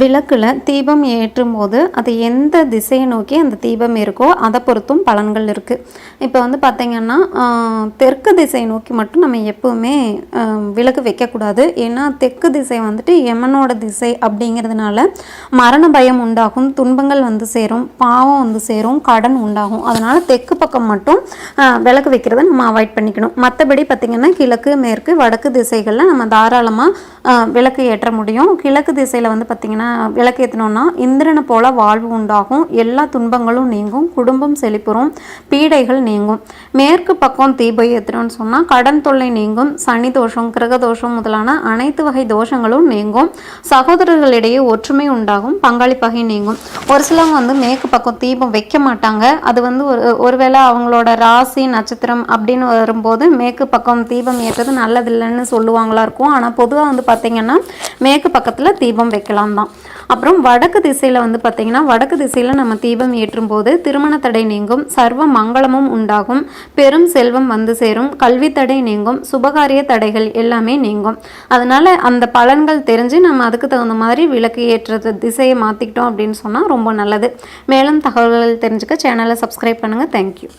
விளக்கில் தீபம் ஏற்றும் போது அது எந்த திசையை நோக்கி அந்த தீபம் இருக்கோ அதை பொறுத்தும் பலன்கள் இருக்குது இப்போ வந்து பார்த்திங்கன்னா தெற்கு திசை நோக்கி மட்டும் நம்ம எப்போவுமே விளக்கு வைக்கக்கூடாது. ஏன்னா தெற்கு திசை வந்துட்டு எமனோட திசை அப்படிங்கிறதுனால மரண பயம் உண்டாகும் துன்பங்கள் வந்து சேரும் பாவம் வந்து சேரும் கடன் உண்டாகும். அதனால் தெற்கு பக்கம் மட்டும் விளக்கு வைக்கிறத நம்ம அவாய்ட் பண்ணிக்கணும். மற்றபடி பார்த்திங்கன்னா கிழக்கு மேற்கு வடக்கு திசைகளில் நம்ம தாராளமாக விளக்கு ஏற்ற முடியும். கிழக்கு திசையில் வந்து பார்த்திங்கன்னா விளக்கு ஏற்றினோன்னா இந்திரனை போல வாழ்வு உண்டாகும். எல்லா துன்பங்களும் நீங்கும். குடும்பம் செழிப்புறும். பீடைகள் நீங்கும். மேற்கு பக்கம் தீபம் ஏற்றினோன்னு சொன்னால் கடன் தொல்லை நீங்கும். சனி தோஷம் கிரக தோஷம் முதலான அனைத்து வகை தோஷங்களும் நீங்கும். சகோதரர்களிடையே ஒற்றுமை உண்டாகும். பங்காளிப்பகை நீங்கும். ஒரு சிலவங்க வந்து மேற்கு பக்கம் தீபம் வைக்க மாட்டாங்க. அது வந்து ஒரு ஒருவேளை அவங்களோட ராசி நட்சத்திரம் அப்படின்னு வரும்போது மேற்கு பக்கம் தீபம் ஏற்றது நல்லதில்லைன்னு சொல்லுவாங்களா இருக்கும். ஆனால் பொதுவாக வந்து பார்த்திங்கன்னா மேற்கு பக்கத்தில் தீபம் வைக்கலாம் தான். அப்புறம் வடக்கு திசையில் வந்து பார்த்திங்கன்னா வடக்கு திசையில் நம்ம தீபம் ஏற்றும் போது திருமண தடை நீங்கும் சர்வ மங்களமும் உண்டாகும் பெரும் செல்வம் வந்து சேரும் கல்வி தடை நீங்கும் சுபகாரிய தடைகள் எல்லாமே நீங்கும். அதனால் அந்த பலன்கள் தெரிஞ்சு நம்ம அதுக்கு தகுந்த மாதிரி விளக்கு ஏற்றுறது திசையை மாற்றிக்கிட்டோம் அப்படின்னு சொன்னால் ரொம்ப நல்லது. மேலும் தகவல்கள் தெரிஞ்சுக்க சேனலை சப்ஸ்கிரைப் பண்ணுங்கள் தேங்க்யூ